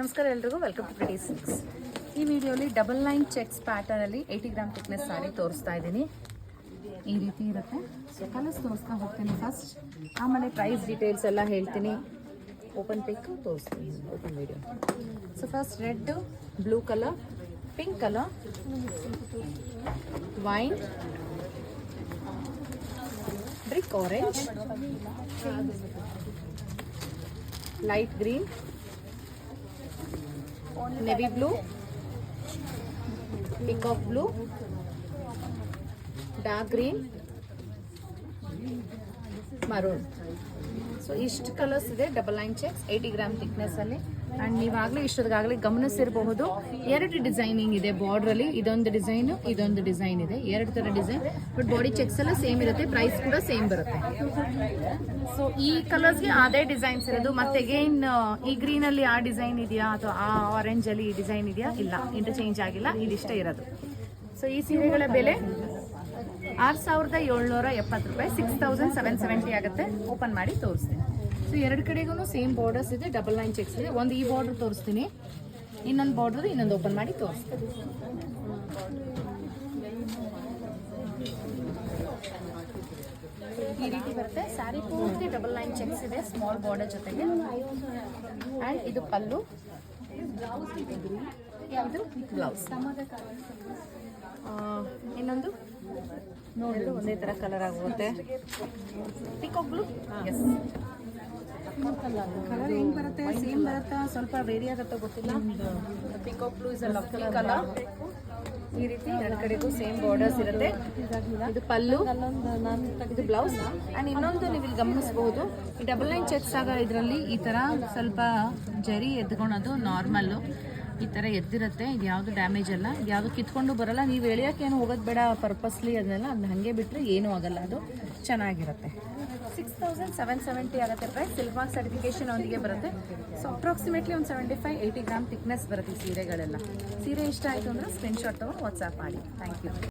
ನಮಸ್ಕಾರ ಎಲ್ರಿಗೂ welcome to pretty six ಈ ವಿಡಿಯೋಲಿ ಡಬಲ್ ಲೈನ್ ಚೆಕ್ಸ್ ಪ್ಯಾಟರ್ನಲ್ಲಿ ಏಯ್ಟಿ ಗ್ರಾಮ್ ಥಿಕ್ನೆಸ್ ಸಾರಿ ತೋರಿಸ್ತಾ ಇದ್ದೀನಿ. ಈ ರೀತಿ ಇರುತ್ತೆ. ಸೊ ಕಲರ್ಸ್ ತೋರಿಸ್ಕೊಂಡು ಹೋಗ್ತೀನಿ ಫಸ್ಟ್ ಆಮೇಲೆ ಪ್ರೈಸ್ ಡೀಟೇಲ್ಸ್ ಎಲ್ಲ ಹೇಳ್ತೀನಿ. ಓಪನ್ ಪಿಕ್ ತೋರಿಸ್ತೀನಿ open video so first red blue colour pink colour wine brick orange light green navy blue peacock blue dark green maroon so ಇಷ್ಟು ಕಲರ್ಸ್ ಇದೆ. Double line checks eighty gram thickness ಅಲ್ಲಿ. And ನೀವಾಗಲೇ ಇಷ್ಟೊತ್ತಿಗಾಗಲೇ ಗಮನಿಸಿರಬಹುದು. ಎರಡು designing ಇದೆ border ಅಲ್ಲಿ. ಇದೊಂದು ಡಿಸೈನ್ ಇದೊಂದು ಡಿಸೈನ್ ಇದೆ. ಎರಡು ತರ ಡಿಸೈನ್ ಬಟ್ ಬಾಡಿ ಚೆಕ್ಸ್ ಎಲ್ಲ ಸೇಮ್ ಇರುತ್ತೆ. ಪ್ರೈಸ್ ಕೂಡ ಸೇಮ್ ಬರುತ್ತೆ. ಸೊ ಈ ಕಲರ್ಸ್ಗೆ ಅದೇ ಡಿಸೈನ್ಸ್ ಇರೋದು. ಮತ್ತೆ ಅಗೇನ್ ಈ ಗ್ರೀನ್ ಅಲ್ಲಿ ಆ ಡಿಸೈನ್ ಇದೆಯಾ? ಅಥವಾ ಆ ಆರೆಂಜ್ ಅಲ್ಲಿ ಈ ಡಿಸೈನ್ ಇದೆಯಾ? ಇಲ್ಲ. ಇಂಟರ್ಚೇಂಜ್ ಆಗಿಲ್ಲ. ಇದಿಷ್ಟೇ ಇರೋದು. ಸೊ ಈ ಸೀರೆಗಳ ಬೆಲೆ ಆರು ಸಾವಿರದ ಏಳ್ನೂರ ಎಪ್ಪತ್ತು ರೂಪಾಯಿ ಸಿಕ್ಸ್ ತೌಸಂಡ್ ಸೆವೆನ್ ಸೆವೆಂಟಿ ಆಗುತ್ತೆ. ಓಪನ್ ಮಾಡಿ ತೋರಿಸ್ತೀನಿ. ಸೊ ಎರಡು ಕಡೆಗೂ ಸೇಮ್ ಬಾರ್ಡರ್ಸ್ ಇದೆ ಡಬಲ್ ನೈನ್ ಚೆಕ್ಸ್ ಇದೆ. ಒಂದು ಈ ಬಾರ್ಡರ್ ತೋರಿಸ್ತೀನಿ. ಇನ್ನೊಂದು ಬಾರ್ಡರ್ ಇನ್ನೊಂದು ಓಪನ್ ಮಾಡಿ ತೋರಿಸ್ತೀನಿ. ಈ ರೀತಿ ಬರುತ್ತೆ. ಸ್ಯಾರಿ ಪೂರ್ತಿ ಡಬಲ್ ಲೈನ್ ಚೆಕ್ಸ್ ಇದೆ ಸ್ಮಾಲ್ ಬಾರ್ಡರ್ ಜೊತೆಗೆ. ಆ್ಯಂಡ್ ಇದು ಪಲ್ಲು ಯಾವುದು? ಬ್ಲೌಸ್ ಇನ್ನೊಂದು? ನೋಡಲು ಒಂದೇ ಥರ ಕಲರ್ ಆಗುತ್ತೆ. ಬ್ಲೂ ಎಸ್ ಕಲರ್ ಹೆಂಗ್ ಬರುತ್ತೆ? ಸೇಮ್ ಬರುತ್ತಾ? ಸ್ವಲ್ಪ ವೇರಿ ಆಗುತ್ತೋ ಗೊತ್ತಿಲ್ಲ. ಪಿಕಾಕ್ ಬ್ಲೂ ಇಸ್ ಕಲರ್ ಈ ರೀತಿ ಎರಡು ಕಡೆಗೂ ಸೇಮ್ ಬಾರ್ಡರ್ಸ್ ಇರುತ್ತೆ. ಇದು ಪಲ್ಲು ಇದು ಬ್ಲೌಸ್ ಅಂಡ್ ಇನ್ನೊಂದು ನೀವು ಇಲ್ಲಿ ಗಮನಿಸಬಹುದು. ಈ ಡಬಲ್ ಲೈನ್ ಚೆಕ್ಸ್ ಆಗ ಇದರಲ್ಲಿ ಈ ತರ ಸ್ವಲ್ಪ ಜರಿ ಎದ್ಕೊಳೋದು ನಾರ್ಮಲ್ಲು ಈ ಥರ ಎದ್ದಿರುತ್ತೆ, ಇದು ಯಾವುದು ಡ್ಯಾಮೇಜ್ ಅಲ್ಲ. ಇದು ಯಾವುದು ಕಿತ್ಕೊಂಡು ಬರಲ್ಲ. ನೀವು ಎಳೆಯೋಕೆ ಏನು ಹೋಗೋದು ಬೇಡ ಪರ್ಪಸ್ಲಿ ಅದನ್ನೆಲ್ಲ ಅದನ್ನ ಹಾಗೆ ಬಿಟ್ಟರೆ ಏನೂ ಆಗಲ್ಲ. ಅದು ಚೆನ್ನಾಗಿರುತ್ತೆ. ಸಿಕ್ಸ್ ತೌಸಂಡ್ ಸೆವೆನ್ ಸೆವೆಂಟಿ ಆಗುತ್ತೆ ಪ್ರೈಸ್ ಸಿಲ್ವಾರ್ ಸರ್ಟಿಫಿಕೇಶನ್ ಅವನಿಗೆ ಬರುತ್ತೆ. ಸೊ ಅಪ್ರಾಕ್ಸಿಮೇಟ್ಲಿ ಒಂದು seventy five eighty gram thickness ಬರುತ್ತೆ ಸೀರೆಗಳೆಲ್ಲ. ಸೀರೆ ಇಷ್ಟ ಆಯಿತು ಅಂದರೆ ಸ್ಕ್ರೀನ್ಶಾಟ್ ತೊಗೊಂಡು ವಾಟ್ಸಪ್ ಮಾಡಿ. Thank you